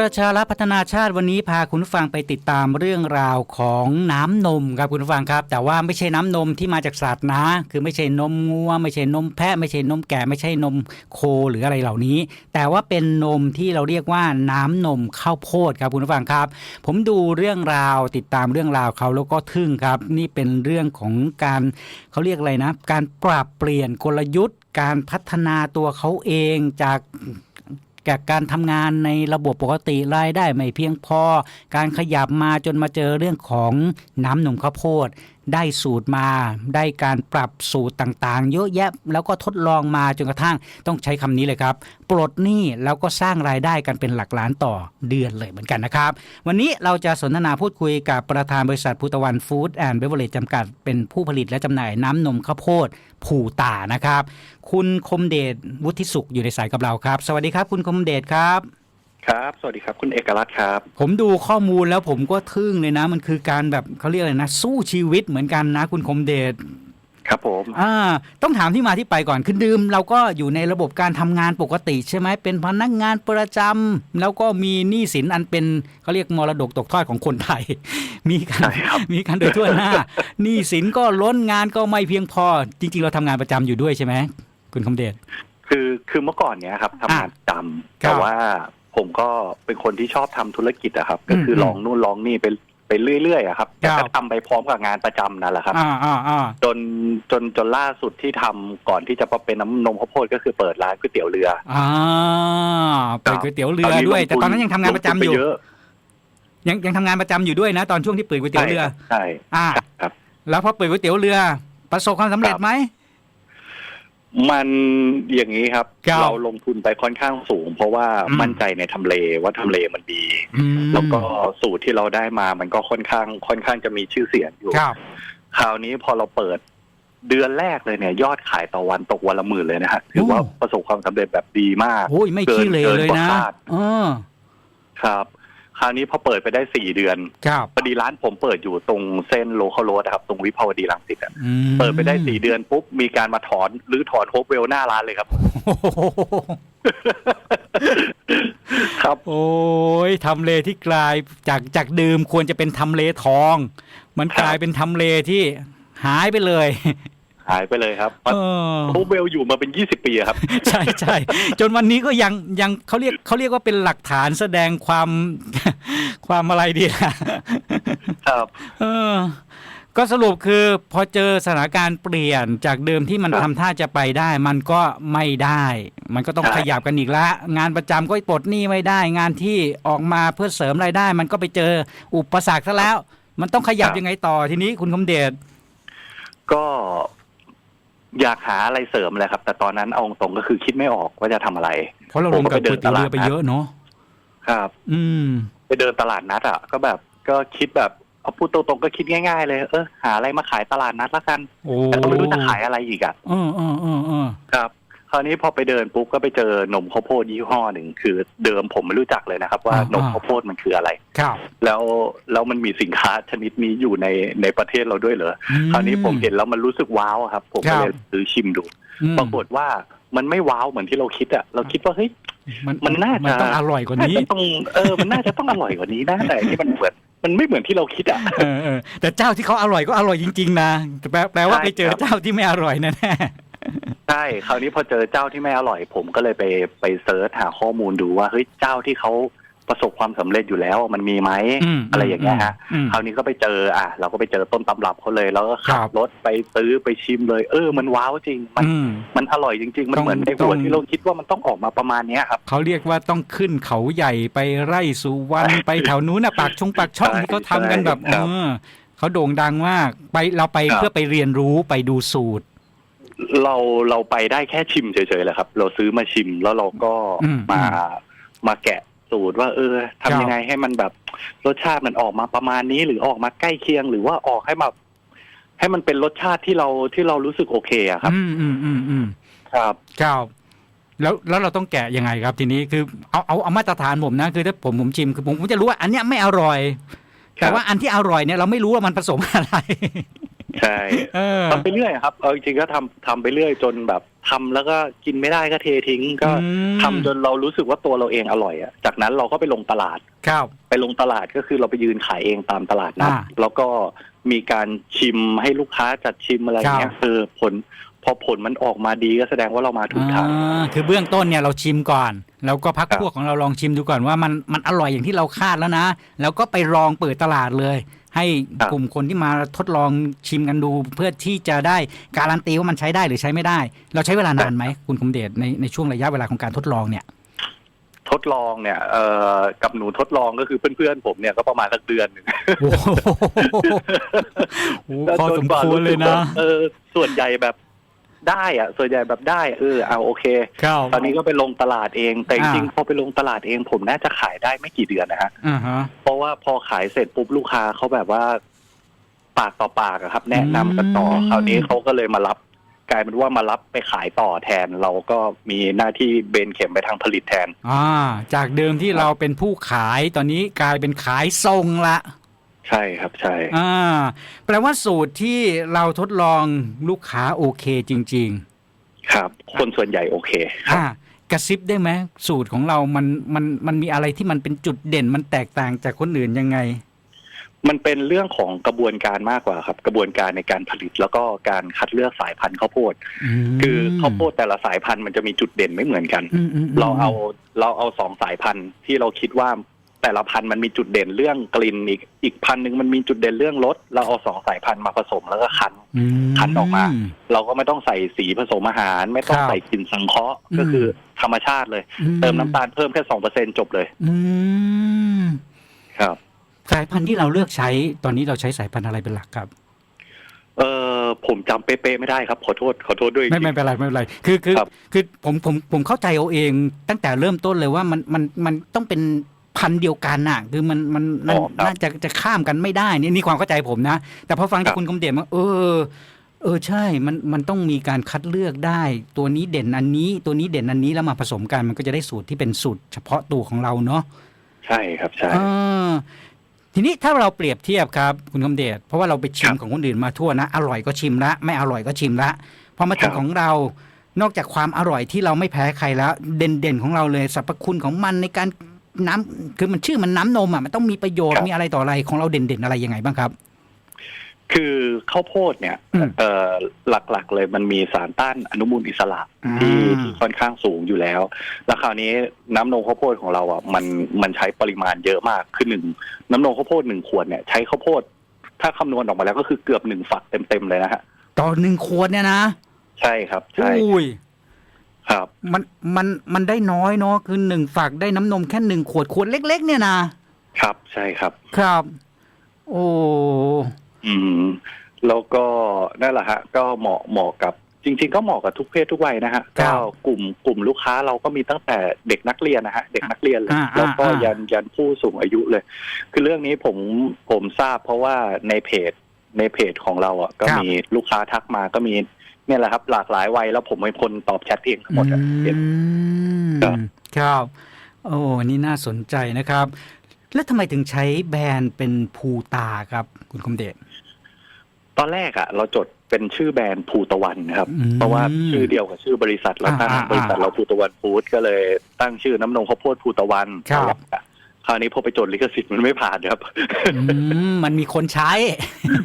ประชารัฐพัฒนาชาติวันนี้พาคุณผู้ฟังไปติดตามเรื่องราวของน้ำนมครับคุณผู้ฟังครับ แต่ว่าไม่ใช่น้ำนมที่มาจากสัตว์นะ คือไม่ใช่นมงัว ไม่ใช่นมแพะ ไม่ใช่นมแกะไม่ใช่นมโคหรืออะไรเหล่านี้ แต่ว่าเป็นนมที่เราเรียกว่าน้ำนมข้าวโพดครับคุณผู้ฟังครับ ผมดูเรื่องราวติดตามเรื่องราวเขาแล้วก็ทึ่งครับ นี่เป็นเรื่องของการเขาเรียกอะไรนะ การปรับเปลี่ยนกลยุทธ์ การพัฒนาตัวเขาเองจาก จากการทำงานในระบบปกติรายได้ไม่เพียงพอ การขยับมาจนมาเจอเรื่องของน้ำนมข้าวโพด ได้สูตรมา ได้การปรับสูตรต่างๆ เยอะแยะแล้วก็ทดลองมาจนกระทั่งต้องใช้คำนี้เลยครับ ปลดหนี้แล้วก็สร้างรายได้กันเป็นหลักล้านต่อเดือนเลยเหมือนกันนะครับ วันนี้เราจะสนทนาพูดคุยกับประธานบริษัทพุตะวันฟู้ดแอนด์เบเวอร์เรจจำกัดเป็นผู้ผลิตและจำหน่ายน้ำนมข้าวโพดผูตานะครับ คุณคมเดชวุฒิสุขอยู่ในสายกับเราครับ สวัสดีครับ คุณคมเดชครับ ครับ สวัสดีครับ คุณเอกรัตน์ครับ ผมดูข้อมูลแล้วผมก็ทึ่งเลยนะ มันคือการแบบเขาเรียกอะไรนะ สู้ชีวิตเหมือนกันนะ คุณคมเดชครับผมอ่าต้องถามที่มาที่ไปก่อนคือดื่มเราก็อยู่ในระบบการทำงานปกติใช่ไหมเป็นพนักงานประจำแล้วก็มีหนี้สินอันเป็นเขาเรียกมรดกตกทอดของคนไทย มีกันใช่ครับมีกันโดยทั่วหน้าหนี้สินก็ล้นงานก็ไม่เพียงพอ จริง ๆ เราทำงานประจำอยู่ด้วยใช่ไหมคุณคมเดชคือคือเมื่อก่อนเนี้ยครับทำงานประจำครับแต่ว่า ผมก็เป็นคนที่ชอบทำธุรกิจอะครับ ก็คือมลองนู่นลองนี่ไปไปเรื่อยๆอะครับแต่ครัก็บทำไปพร้อมกับงานประจำนั่นแหละครับอ่าอ่าอ่าจนจนจนล่าสุดที่ทำก่อนที่จะมาเป็นน้ำนมข้าวโพดก็คือเปิดร้านก๋วยเตี๋ยวเรืออ่าเปิดก๋วยเตี๋ยวเรือด้วย แต่ตอนนั้นยังทำงานประจำอยู่ลทุนไปเะยังยังทำงานประจำอยู่ด้วยนะ ตอนช่วงที่เปิดก๋วยเตี๋ยวเรือใช่อ่าครับ แล้วพอเปิดก๋วยเตี๋ยวเรือ ประสบความสำเร็จไหม มันอย่างนี้ครับ ครับเราลงทุนไปค่อนข้างสูง เพราะว่าอืม มั่นใจในทำเลว่าทำเลมันดี อืมแล้วก็สูตรที่เราได้มามันก็ค่อนข้าง ค่อนข้างจะมีชื่อเสียงอยู่ ครับ คราวนี้พอเราเปิดเดือนแรกเลยเนี่ย ยอดขายต่อวันตกวันละหมื่นเลยนะฮะถือว่าโอ้ ประสบความสำเร็จแบบดีมาก โอ้ยไม่ขี้เหร่เลยนะเกินกว่าคาด เออ ครับ คราวนี้พอเปิดไปได้สี่เดือนครับพอดีร้านผมเปิดอยู่ตรงเส้นโลคอลโรดครับ ตรงวิภาวดีรังสิตอะอืมเปิดไปได้สี่เดือนปุ๊บมีการมาถอนหรือถอนโฮปเวลหน้าร้านเลยครับ โอ้โหครับ โอ้ยทำเลที่กลายจากจากเดิมควรจะเป็นทำเลทอง มันครับกลายเป็นทำเลที่หายไปเลย หายไปเลยครับเออโฮปเวลอยู่มาเป็นยี่สิบปีอะครับ ใช่ใช่จนวันนี้ก็ยังยังเขาเรียกเขาเรียกว่าเป็นหลักฐานแสดงความความอะไรดีล่ะครับ เออ ก็สรุปคือพอเจอสถานการณ์เปลี่ยนจากเดิมที่มันครับทำท่าจะไปได้ มันก็ไม่ได้ มันก็ต้องใช่ขยับกันอีกละ งานประจำก็ปลดหนี้ไม่ได้ งานที่ออกมาเพื่อเสริมรายได้ มันก็ไปเจออุปสรรคซะแล้ว มันต้องขยับยังไงต่อทีนี้คุณคมเดชก็ อยากหาอะไรเสริมเลยครับ แต่ตอนนั้นเอาตรงๆก็คือคิดไม่ออกว่าจะทำอะไร เพราะเราลงกับก๋วยเตี๋ยวเรือไปเยอะเนาะครับ อืม ไปเดินตลาดนัดอะก็แบบก็คิดแบบเอาพูดตรงๆก็คิดง่ายๆ เลยเออหาอะไรมาขายตลาดนัดละกันโอ้แต่ก็ไม่รู้จะขายอะไรอีกอะเออเออเออเออครับ คราวนี้พอไปเดินปุ๊บก็ไปเจอนมข้าวโพดยี่ห้อหนึ่งคือเดิมผมไม่รู้จักเลยนะครับ ว่าอ่านมข้าวโพดมันคืออะไร ครับแล้วแล้วมันมีสินค้าชนิดนี้อยู่ในในประเทศเราด้วยเหรออื คราวนี้ผมเห็นแล้วมันรู้สึกว้าวอะครับ ผมก็เลยครับ ซื้อชิมดู อืมปรากฏว่ามันไม่ว้าวเหมือนที่เราคิดอะเราคิดว่าเฮ้ย มันมันน่าจะมันต้องอร่อยกว่านี้ น่าจะต้องเออมันน่าจะต้องอร่อยกว่านี้นะแต่อันนี่มันเหมือนมันไม่เหมือนที่เราคิดอะเออเออแต่เจ้าที่เขาอร่อยก็อร่อยจริง ๆ นะแปลแปลว่าใช่ไปเจอครับ เจ้าที่ไม่อร่อยแน่ ใช่คราวนี้พอเจอเจ้าที่ไม่อร่อย ผมก็เลยไปไปเซิร์ชหาข้อมูลดูว่าเฮ้ยเจ้าที่เขาประสบความสำเร็จอยู่แล้วมันมีไหมๆมอะไรอย่างเงี้ยฮะอืมคราวนี้ก็ไปเจออะเราก็ไปเจอต้นตำรับเขาเลย แล้วก็ขัครับบรถไปซื้อไปชิมเลย เออ มันว้าวจริง มันอืมมันอร่อยจริง ๆ มันต้องเหมือนในต้หัอวงที่เราคิดว่ามันต้องออกมาประมาณเนี้ยครับเขาเรียกว่าต้องขึ้นเขาใหญ่ไปไร่สุวรรณไปแถวนู้นน่ะปากชงปากช่องใช่ที่เขาทำกันแบบใช่เอครับอเขาโด่งดังมากไปเราไปครับเพื่อไปเรียนรู้ไปดูสูตร เราเราไปได้แค่ชิมเฉยๆแหละครับ เราซื้อมาชิมแล้วเราก็อืมมามาแกะสูตรว่า เออครับทำยังไงให้มันแบบรสชาติมันออกมาประมาณนี้ หรือออกมาใกล้เคียง หรือว่าออกให้แบบให้มันเป็นรสชาติที่เราที่เรารู้สึกโอเคอะครับ อืมอืมอืมอืมครับ ครับแล้วแล้วเราต้องแกะยังไงครับ ทีนี้คือเอาเอาเอามาตรฐานผมนะคือถ้าผมผมชิมคือผมผมจะรู้ว่าอันเนี้ยไม่อร่อย แต่ว่าอันที่อร่อยเนี่ยเราไม่รู้ว่ามันผสมอะไร ใช่เออทำไปเรื่อยครับเออจริงๆก็ทำทำไปเรื่อยจนแบบทำแล้วก็กินไม่ได้ก็เททิ้ง ก็อืมทำจนเรารู้สึกว่าตัวเราเองอร่อยอะจากนั้นเราก็ไปลงตลาดครับไปลงตลาดก็คือเราไปยืนขายเองตามตลาดนัดอ่าแล้วก็มีการชิมให้ลูกค้าจัดชิมอะไรเงี้ยครับคือผลพอผลมันออกมาดีก็แสดงว่าเรามาถูกทางอ่าคือเบื้องต้นเนี่ยเราชิมก่อน แล้วก็พักครับพวกของเราลองชิมดูก่อนว่ามันมันอร่อยอย่างที่เราคาดแล้วนะ แล้วก็ไปลองเปิดตลาดเลย ให้กลุ่มคนที่มาทดลองชิมกันดู เพื่อที่จะได้การันตีว่ามันใช้ได้หรือใช้ไม่ได้ เราใช้เวลานานไหมคุณคมเดชในในช่วงระยะเวลาของการทดลองเนี่ย ทดลองเนี่ยเอ่อกับหนูทดลองก็คือเพื่อนๆผมเนี่ยก็ประมาณสักเดือนหนึ่งโอ้โหพอสมควรเลยนะเออส่วนใหญ่แบบ ได้อะส่วนใหญ่แบบได้ เออเอาโอเค ครับตอนนี้ก็ไปลงตลาดเอง แต่จริงอ่าๆพอไปลงตลาดเอง ผมน่าจะขายได้ไม่กี่เดือนนะฮะอ่าฮะ เพราะว่าพอขายเสร็จปุ๊บลูกค้าเขาแบบว่า ปากต่อปากอะครับ แนะนำกันต่ออืมคราวนี้เขาก็เลยมารับ กลายเป็นว่ามารับไปขายต่อแทน เราก็มีหน้าที่เบนเข็มไปทางผลิตแทน อ่า จากเดิมที่เราเป็นผู้ขายตอนนี้กลายเป็นขายทรงละ ใช่ครับใช่ อ่า แปลว่าสูตรที่เราทดลองลูกค้าโอเคจริง ครับ คนส่วนใหญ่โอเคๆอ่ากระซิบได้ไหมสูตรของเรามันมันมันมีอะไรที่มันเป็นจุดเด่นมันแตกต่างจากคนอื่นยังไง มันเป็นเรื่องของกระบวนการมากกว่าครับ กระบวนการในการผลิตแล้วก็การคัดเลือกสายพันธุ์ข้าวโพดมคือข้าวโพดแต่ละสายพันธุ์มันจะมีจุดเด่นไม่เหมือนกัน อืมอืมมเราเอาเราเอาสองสายพันธุ์ที่เราคิดว่า แต่ละพันธุ์มันมีจุดเด่นเรื่องกลิ่นอีกอีกพันธุ์หนึ่งมันมีจุดเด่นเรื่องรสเราเอาสองสายพันธุ์มาผสมแล้วก็คั้นอืมคั้นออกมา เราก็ไม่ต้องใส่สีผสมอาหาร ไม่ต้องครับใส่กลิ่นสังเคราะห์อืมก็คือธรรมชาติเลย เติมน้ำตาลเพิ่มแค่สองเปอร์เซ็นจบเลย อืมครับ สายพันธุ์ที่เราเลือกใช้ตอนนี้เราใช้สายพันธุ์อะไรเป็นหลักครับเออผมจำเป๊ะๆไม่ได้ครับ ขอโทษขอโทษด้วยจไม่ริงไม่เป็นไรไม่เป็นไรคือคือครับคือผมผมผมเข้าใจเอาเอง ตั้งแต่เริ่มต้นเลยว่ามันมันมันต้องเป็น พันธุ์เดียวกันน่ะ คือมันมันมันอ๋อครับ น่าจะจะข้ามกันไม่ได้นี่นี่ความเข้าใจผมนะ แต่พอฟังครัจากบคุณคมเดชมาเออ เออใช่ มันมันต้องมีการคัดเลือกได้ ตัวนี้เด่นอันนี้ ตัวนี้เด่นอันนี้แล้วมาผสมกันมันก็จะได้สูตรที่เป็นสูตรเฉพาะตัวของเราเนาะ ใช่ครับใช่เออทีนี้ถ้าเราเปรียบเทียบครับคุณคำเดชเพราะว่าเราไปชิมครับของคนอื่นมาทั่วนะ อร่อยก็ชิมละไม่อร่อยก็ชิมละพอมาถึงครับ ของเรา นอกจากความอร่อยที่เราไม่แพ้ใครแล้ว เด่นเด่นๆของเราเลยสรรพคุณของมันในการ น้ำคือมันชื่อมันน้ำนมอะมันต้องมีประโยชน์มีอะไรต่ออะไรของเราเด่นเด่นๆอะไรยังไงบ้างครับ คือข้าวโพดเนี่ยอืมเอ่อหลักๆเลยมันมีสารต้านอนุมูลอิสระอ่าที่ที่ค่อนข้างสูงอยู่แล้ว แล้วคราวนี้น้ำนมข้าวโพดของเราอะมันมันใช้ปริมาณเยอะมากคือหนึ่งน้ำนมข้าวโพดหนึ่งขวดเนี่ยใช้ข้าวโพด ถ้าคำนวณออกมาแล้วก็คือเกือบหนึ่งฝักเต็มๆเลยนะฮะต่อหนึ่งขวดเนี่ยนะ ใช่ครับใช่อุ้ย ครับ มันมันมันได้น้อยเนาะคือหนึ่งฝักได้น้ำนมแค่หนึ่งขวดขวดเล็ก ๆ เนี่ยนะครับใช่ครับ ครับ โอ้อืมแล้วก็นั่นแหละฮะ ก็เหมาะเหมาะกับจริง ๆ ก็เหมาะกับทุกเพศทุกวัยนะฮะครัก็บกลุ่มกลุ่มลูกค้าเราก็มีตั้งแต่เด็กนักเรียนนะฮะเด็กนักเรียนเลยอ่าแล้วก็อ่าอ่ายัยันยันผู้สูงอายุเลย คือเรื่องนี้ผมผมทราบเพราะว่าในเพจในเพจของเราอะก็มีลูกค้าทักมาก็มี เนี่ยแหละครับ หลากหลายวัยแล้วผมเป็นคนตอบแชทเองทั้งหมดอะอืเห็นมครับครับ โอ้นี่น่าสนใจนะครับ แล้วทำไมถึงใช้แบรนด์เป็นภูตาครับ คุณคมเดชตอนแรกอะเราจดเป็นชื่อแบรนด์ภูตะวันนะครับอืมเพราะว่าชื่อเดียวกับชื่อบริษัทแล้วตั้งอ่าอ่าบริษัทเราภูตะวันฟู้ดก็เลยตั้งชื่อน้ำนมข้าวโพดภูตะวันครับ คราวนี้พอไปจดลิขสิทธิ์มันไม่ผ่านครับอืมมันมีคนใช้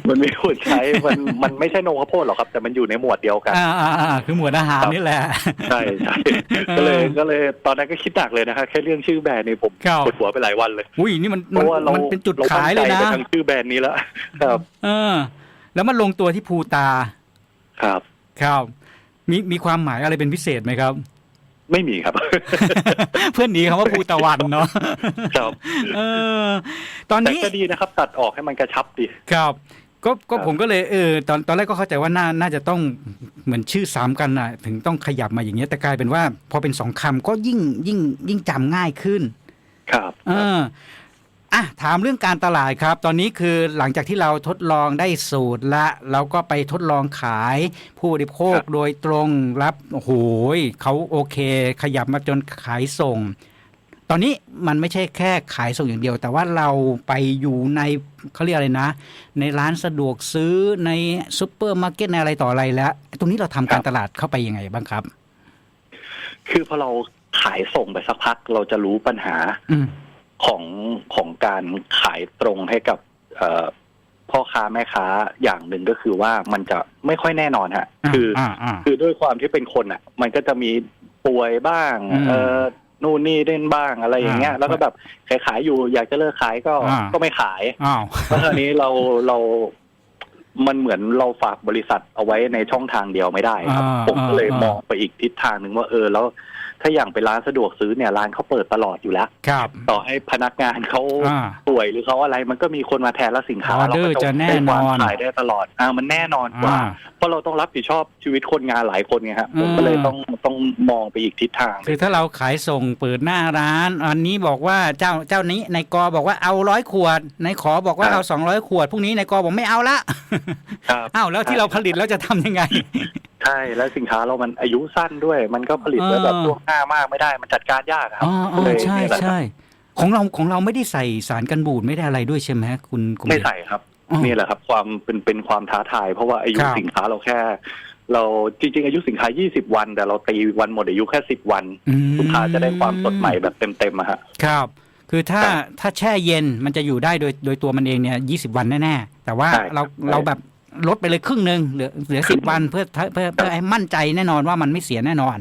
มันไม่ควรใช้ มันมันไม่ใช่นมข้าวโพดหรอกครับ แต่มันอยู่ในหมวดเดียวกันอ่าอ่าอ่าคือหมวดอาหารนี่แหละ ใช่ใช่ก็เลยก็เลยตอนนั้นก็คิดหนักเลยนะครับแค่เรื่องชื่อแบรนด์นี่ผมครับปวดหัวไปหลายวันเลย อุ้ยนี่มันเพมันราะว่าเรามันเป็นจุดรขายเลยมั่นะใจไปทางชื่อแบรนด์นี้แล้วครับเออ แล้วมันลงตัวที่ภูตา ครับ ครับ มีมีความหมายอะไรเป็นพิเศษไหมครับ ไม่มีครับ เพื่อนหนีคำว่าภูตะวันเนาะครับเออ ตอนแต่นี้ก็ดีนะครับ ตัดออกให้มันกระชับดีครับก็ก็ครับผมก็เลยเออตอนตอนแรกก็เข้าใจว่าน่าน่าจะต้องเหมือนชื่อสามกันน่ะ ถึงต้องขยับมาอย่างเงี้ยแต่กลายเป็นว่า พอเป็นสองคำก็ยิ่งยิ่งยิ่งจำง่ายขึ้น ครับ เออ อะถามเรื่องการตลาดครับ ตอนนี้คือหลังจากที่เราทดลองได้สูตรละเราก็ไปทดลองขายผู้บริโภคโดยตรงรับโอ้โหยเขาโอเค ขยับมาจนขายส่ง ตอนนี้มันไม่ใช่แค่ขายส่งอย่างเดียว แต่ว่าเราไปอยู่ในเขาเรียกอะไรนะ ในร้านสะดวกซื้อในซูเปอร์มาร์เก็ตในอะไรต่ออะไรแล้ว ตรงนี้เราทำการตลาดเข้าไปยังไงบ้างครับ คือพอเราขายส่งไปสักพักเราจะรู้ปัญหาอืม ของของการขายตรงให้กับเอ่อพ่อค้าแม่ค้าอย่างหนึ่งก็คือว่ามันจะไม่ค่อยแน่นอนฮะ คืออ่าอ่าคือด้วยความที่เป็นคนอะ มันก็จะมีป่วยบ้างอืมเออนู่นนี่เล่นบ้างอะไรอย่างเงี้ยอ่าแล้วก็แบบขายขายๆอยู่อยากจะเลิกขายก็อ่าก็ไม่ขายอ้าวเพราะคราวนี้เราเรามันเหมือนเราฝากบริษัทเอาไว้ในช่องทางเดียวไม่ได้ครับอ่าผมก็เลยอ่ามมองไปอีกทิศทางหนึ่งว่าเออแล้ว ถ้าอย่างเป็นร้านสะดวกซื้อเนี่ยร้านเขาเปิดตลอดอยู่แล้ว ครับ ต่อให้พนักงานเขาอ่า ป่วยหรือเขาอะไรมันก็มีคนมาแทนแล้วสินค้าออเดอร์ก็จะแน่นอน ได้วางขายได้ตลอดอ่ามันแน่นอนกว่า อ่า เพราะเราต้องรับผิดชอบชีวิตคนงานหลายคนไงครับผมอืมก็เลยต้องต้องมองไปอีกทิศทางคือถ้าเราขายส่งเปิดหน้าร้าน อันนี้บอกว่าเจ้าเจ้านี้ในกอบอกว่าเอาร้อยขวดในขอบอกว่าเอาสองร้อยขวดพรุ่งนี้ในกอบอกไม่เอาละครับ อ้าวแล้วที่เราผลิตแล้วจะทำยังไง ใช่แล้วสินค้าเรามันอายุสั้นด้วย มันก็ผลิตไว้แบบเออล่วงหน้ามากไม่ได้มันจัดการยากครับอ๋ออ๋อเลยใช่เนี่ยแหละครับใช่ของเราของเราไม่ได้ใส่สารกันบูดไม่ได้อะไรด้วยใช่ไหมคุณคุณไม่ใส่ครับอ๋อนี่แหละครับ ความเป็นเป็นความท้าทาย เพราะว่าอายุครับสินค้าเราแค่ เราจริง ๆ อายุสินค้า 20 วัน แต่เราตีวันหมดอายุแค่ 10 วันอืมลูกค้าจะได้ความสดใหม่แบบเต็มๆอะฮะครับ คือถ้าครับถ้าแช่เย็นมันจะอยู่ได้โดยโดยตัวมันเองเนี่ยยี่สิบวันแน่ๆแต่ว่าใช่เราใช่เราแบบ ลดไปเลยครึ่งหนึ่งเหลือเหลือครึ่สิบงวันเพื่อเพื่อเพื่อให้มั่นใจแน่นอนว่ามันไม่เสียแน่นอน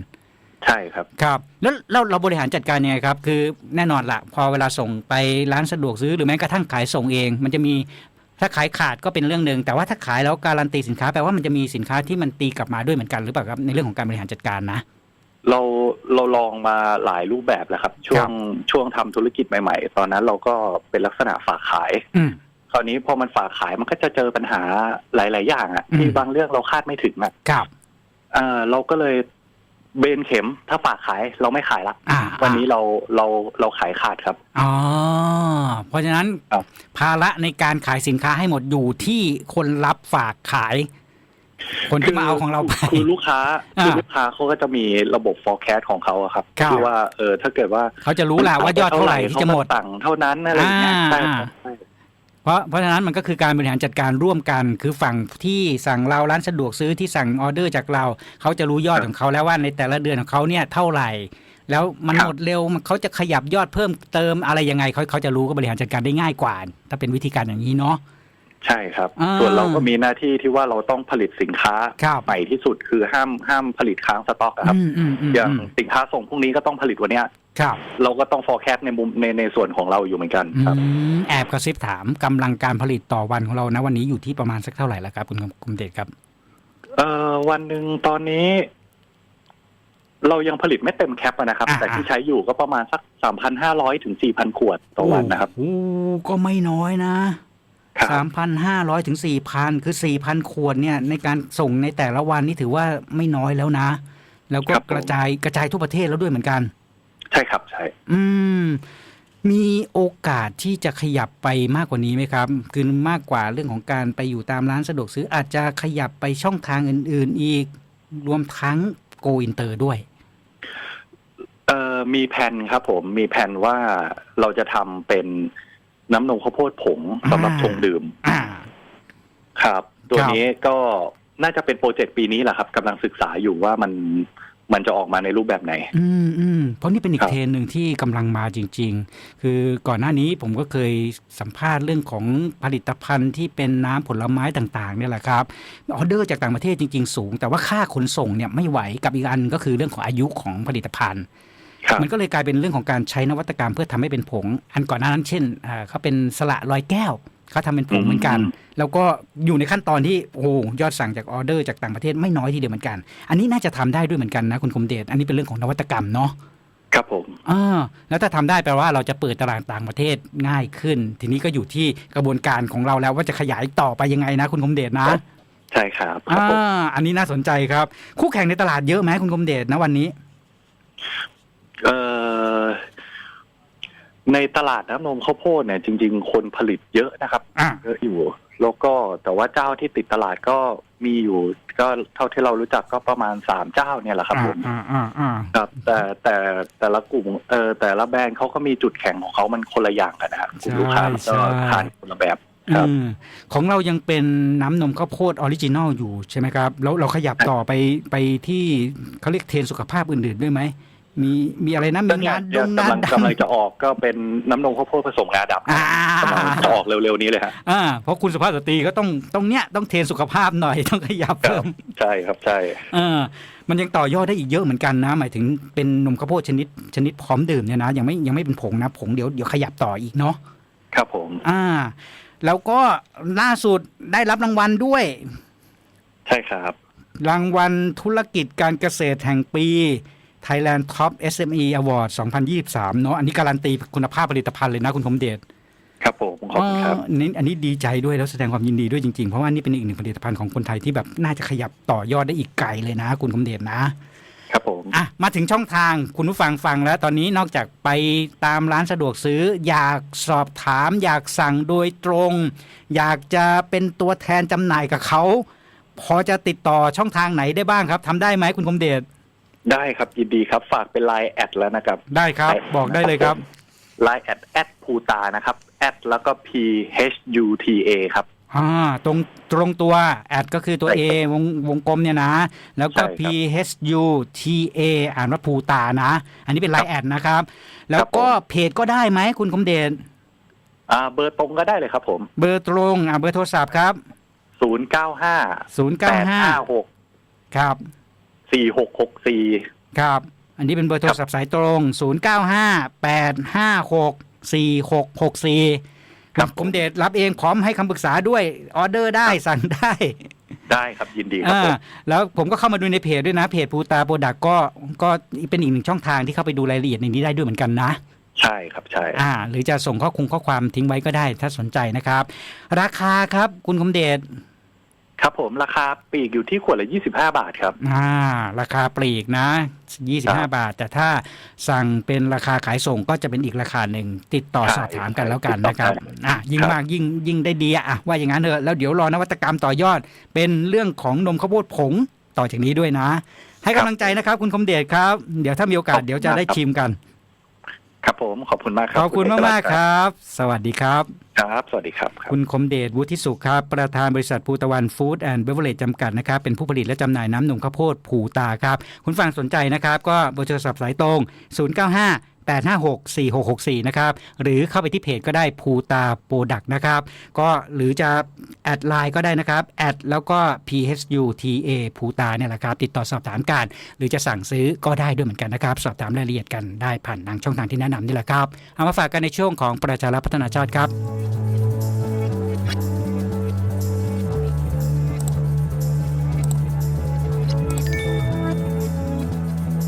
ใช่ครับ ครับ แล้วเราเราบริหารจัดการยังไงครับ คือแน่นอนละพอเวลาส่งไปร้านสะดวกซื้อหรือแม้กระทั่งขายส่งเอง มันจะมีถ้าขายขาดก็เป็นเรื่องหนึ่งแต่ว่าถ้าขายแล้วการันตีสินค้าแปลว่ามันจะมีสินค้าที่มันตีกลับมาด้วยเหมือนกันหรือเปล่าครับในเรื่องของการบริหารจัดการนะเราเราลองมาหลายรูปแบบแล้วครับ ช่วงช่วงทำธุรกิจใหม่ ๆ ตอนนั้นเราก็เป็นลักษณะฝากขายอืมค ราวนี้พอมันฝากขายมันก็จะเจอปัญหาหลาย ๆ อย่างอะอืมที่บางเรื่องเราคาดไม่ถึงอะครับเอ่อเราก็เลยเบนเข็มถ้าฝากขายเราไม่ขายละอ่าวันนี้เราเราเราขายขาดครับอ๋อเพราะฉะนั้นครับภาระในการขายสินค้าให้หมดอยู่ที่คนรับฝากขาย คนที่มาเอาของเราไปคือลูกค้าอ่าคือลูกค้าเขาก็จะมีระบบ forecast ของเขาอะครับครับที่ว่าเออถ้าเกิดว่าเขาจะรู้แหละว่ายอดเท่าไหร่ที่จะหมดเขาก็สั่งเท่านั้นอะไรอย่างเงี้ยอ่าใช่ครับใช่ เพราะเพราะฉะนั้นมันก็คือการบริหารจัดการร่วมกัน คือฝั่งที่สั่งเราร้านสะดวกซื้อที่สั่งออเดอร์จากเรา เขาจะรู้ยอดของเขาแล้วว่าในแต่ละเดือนของเขาเนี่ยเท่าไหร่ แล้วมันหมดเร็วมันเขาจะขยับยอดเพิ่มเติมอะไรยังไงเขาเขาจะรู้ก็บริหารจัดการได้ง่ายกว่า ถ้าเป็นวิธีการอย่างนี้เนาะใช่ครับอ่าส่วนเราก็มีหน้าที่ที่ว่าเราต้องผลิตสินค้าครับใหม่ที่สุดคือห้ามห้ามผลิตค้างสต็อกอะครับอืมอืมอืมอย่างอืมสินค้าส่งพรุ่งนี้ก็ต้องผลิตวันเนี้ย ครับเราก็ต้อง forecast ในมุมในในส่วนของเราอยู่เหมือนกันครับอืมแอบกระซิบถามกำลังการผลิตต่อวันของเรานะวันนี้อยู่ที่ประมาณสักเท่าไหร่แล้วครับคุณคุณเดชครับ เอ่อวันหนึ่งตอนนี้ เรายังผลิตไม่เต็มแคปอะนะครับอ่าแต่ที่ใช้อยู่ก็ประมาณสักสามพันห้าร้อยถึงสี่พันขวดต่อวันนะครับโอ้ก็ไม่น้อยนะครับสามพันห้าร้อยถึงสี่พันคือสี่พันขวดเนี่ย ในการส่งในแต่ละวันนี่ถือว่าไม่น้อยแล้วนะ แล้วก็ครับผมกระจายกระจายทั่วประเทศแล้วด้วยเหมือนกัน ใช่ครับใช่ อืม มีโอกาสที่จะขยับไปมากกว่านี้ไหมครับ คือมากกว่าเรื่องของการไปอยู่ตามร้านสะดวกซื้ออาจจะขยับไปช่องทางอื่น ๆ อีก รวมทั้งโกอินเตอร์ด้วยเอ่อมีแผนครับผมมีแผนว่าเราจะทำเป็นน้ำนมข้าวโพดผงสำหรับอ่าชงดื่มอ่า ครับ ตัวครับนี้ก็น่าจะเป็นโปรเจกต์ปีนี้แหละครับกำลังศึกษาอยู่ว่ามัน มันจะออกมาในรูปแบบไหน อืมอืมเพราะนี่เป็นอีครักบเทรนด์หนึ่งที่กำลังมาจริง ๆ คือก่อนหน้านี้ผมก็เคยสัมภาษณ์เรื่องของผลิตภัณฑ์ที่เป็นน้ำผลไม้ต่างๆเนี่ยแหละครับออเดอร์จากต่างประเทศจริง ๆ สูง แต่ว่าค่าขนส่งเนี่ยไม่ไหวกับอีกอันก็คือเรื่องของอายุของผลิตภัณฑ์ครับมันก็เลยกลายเป็นเรื่องของการใช้นวัตกรรมเพื่อทำให้เป็นผง อันก่อนหน้านั้นเช่นอ่าเขาเป็นสละลอยแก้ว เขาทำเป็นผงเหมือนกันอืมแล้วก็อยู่ในขั้นตอนที่โอ้โหยอดสั่งจากออเดอร์จากต่างประเทศไม่น้อยทีเดียวเหมือนกัน อันนี้น่าจะทำได้ด้วยเหมือนกันนะคุณคมเดชอันนี้เป็นเรื่องของนวัตกรรมเนาะครับผมอ่าแล้วถ้าทำได้แปลว่าเราจะเปิดตลาดต่างประเทศง่ายขึ้น ทีนี้ก็อยู่ที่กระบวนการของเราแล้วว่าจะขยายต่อไปยังไงนะ คุณคมเดชนะ ใช่ครับครับอ่าผมอันนี้น่าสนใจครับ คู่แข่งในตลาดเยอะไหมคุณคมเดชนะวันนี้ เอ่อ ในตลาดน้ำนมข้าวโพดเนี่ยจริง ๆ คนผลิตเยอะนะครับอ่าเยอะอยู่ แล้วก็แต่ว่าเจ้าที่ติดตลาดก็มีอยู่ ก็เท่าที่เรารู้จักก็ประมาณสามเจ้าเนี่ยแหละครับผมอ่าอ่าอ่าครับ แต่แต่แต่ละกลุ่มเออแต่ละแบรนด์เขาก็มีจุดแข็งของเขามันคนละอย่างกันนะครับคุณลูกค้าก็ทานคนละแบบครับ อืมของเรายังเป็นน้ำนมข้าวโพดออริจินอลอยู่ใช่ไหมครับ แล้วเราขยับต่อไปไปที่เขาเรียกเทรนด์สุขภาพอื่นๆด้วยไหม มีมีอะไรนะก็มีเนี่ยงานดเดี๋ยวงกำงาลันงดกำลังจะออกก็เป็นน้ำนมข้าวโพดผสมงาดำอ่ากำลังจะออกเร็วๆนี้เลยฮะอ่าเพราะคุณสุภาพสตรีก็ต้องต้องเนี้ยต้องเทรนสุขภาพหน่อยต้องขยับครัเพิ่บมใช่ครับใช่เออมันยังต่อยอดได้อีกเยอะเหมือนกันนะ หมายถึงเป็นนมข้าวโพดชนิดชนิดพร้อมดื่มเนี่ยนะยังไม่ยังไม่เป็นผงนะผงเดี๋ยวเดี๋ยวขยับต่ออีกเนาะครับผม อ่า แล้วก็ล่าสุดได้รับรางวัลด้วย ใช่ครับ รางวัลธุรกิจการเกษตรแห่งปี Thailand Top SME Award 2023 เนาะอันนี้การันตีคุณภาพผลิตภัณฑ์เลยนะคุณคมเดชครับผมขอบคุณครับอันนี้อันนี้ดีใจด้วยแล้วแสดงความยินดีด้วยจริงๆ เพราะว่านี่เป็นอีกหนึ่งผลิตภัณฑ์ของคนไทยที่แบบน่าจะขยับต่อยอดได้อีกไกลเลยนะ คุณคมเดชนะ ครับผมอะมาถึงช่องทางคุณผู้ฟังฟังแล้วตอนนี้นอกจากไปตามร้านสะดวกซื้อ อยากสอบถาม อยากสั่งโดยตรง อยากจะเป็นตัวแทนจำหน่ายกับเขาพอจะติดต่อช่องทางไหนได้บ้างครับทำได้ไหมคุณคมเดช ได้ครับยินดีครับ ฝากเป็นไลน์แอดแล้วนะครับ ได้ครับ บอกได้เลยครับไลน์แอดแอดภูตานะครับแอดแล้วก็ P H U T A ครับอ่าตรงตรงตัวแอดก็คือตัวใช่ A ครับวงวงกลมเนี่ยนะ แล้วก็ใช่ครับ P H U T A อ่านว่าภูตานะ อันนี้เป็นไลน์แอดนะครับ แล้วก็ครับผมเพจก็ได้ไหมคุณคมเดชอ่าเบอร์ตรงก็ได้เลยครับผม เบอร์ตรงอ่าเบอร์โทรศัพท์ครับศูนย์เก้าห้า0แปด9ห้า5หกครับ สี่หกหกสี่ครับ อันนี้เป็นเบอร์โทรศัพท์สายตรง0 9 5 8 5 6 4 6 6 4ครับผมเดชรับเองพร้อมให้คำปรึกษาด้วยออเดอร์ได้สั่งได้ได้ครับยินดีครับผมอ่าแล้วผมก็เข้ามาดูในเพจด้วยนะเพจภูตาโปรดักก็ก็เป็นอีกหนึ่งช่องทางที่เข้าไปดูรายละเอียดในนี้ได้ด้วยเหมือนกันนะ ใช่ครับใช่อ่า หรือจะส่งข้อคงข้อความทิ้งไว้ก็ได้ถ้าสนใจนะครับ ราคาครับคุณคมเดช ครับผมราคาปลีกอยู่ที่ขวดละยี่สิบห้าบาทครับ อ่า ราคาปลีกนะ 25 บาท แต่ถ้าสั่งเป็นราคาขายส่งก็จะเป็นอีกราคาหนึ่งติดต่อใช่สอบถามกันแล้วกันนะครับติดต่อกันอะยิ่งครับ มากยิ่งยิ่งได้ดีอะอะว่าอย่างนั้นเถอะแล้วเดี๋ยวรอนวัตกรรมต่อยอด เป็นเรื่องของนมข้าวโพดผงต่อจากนี้ด้วยนะ ให้กำลังใจนะครับ คุณคมเดชครับ เดี๋ยวถ้ามีโอกาสเดี๋ยวจะได้ชิมกัน ครับผมขอบคุณมากครัขอบคุณมากมากๆครับ สวัสดีครับ ครับ สวัสดีครับครับ คุณคมเดชวุฒิสุขครับ ประธานบริษัทภูตะวันฟู้ดแอนด์เบเวอร์เรจจำกัดนะครับ เป็นผู้ผลิตและจำหน่ายน้ำนมข้าวโพดผูตาครับ คุณฟังสนใจนะครับ ก็เบอร์โทรศัพท์สายตรง 095 856 4664 นะครับ หรือเข้าไปที่เพจก็ได้ภูตาโปรดักนะครับ ก็หรือจะแอดไลน์ก็ได้นะครับ แอดแล้วก็ PHUTA ภูตาเนี่ยแหละครับ ติดต่อสอบถามการ หรือจะสั่งซื้อก็ได้ด้วยเหมือนกันนะครับ สอบถามรายละเอียดกันได้ผ่านทางช่องทางที่แนะนำนี่แหละครับ เอามาฝากกันในช่วงของประชารัฐพัฒนาชาติครับ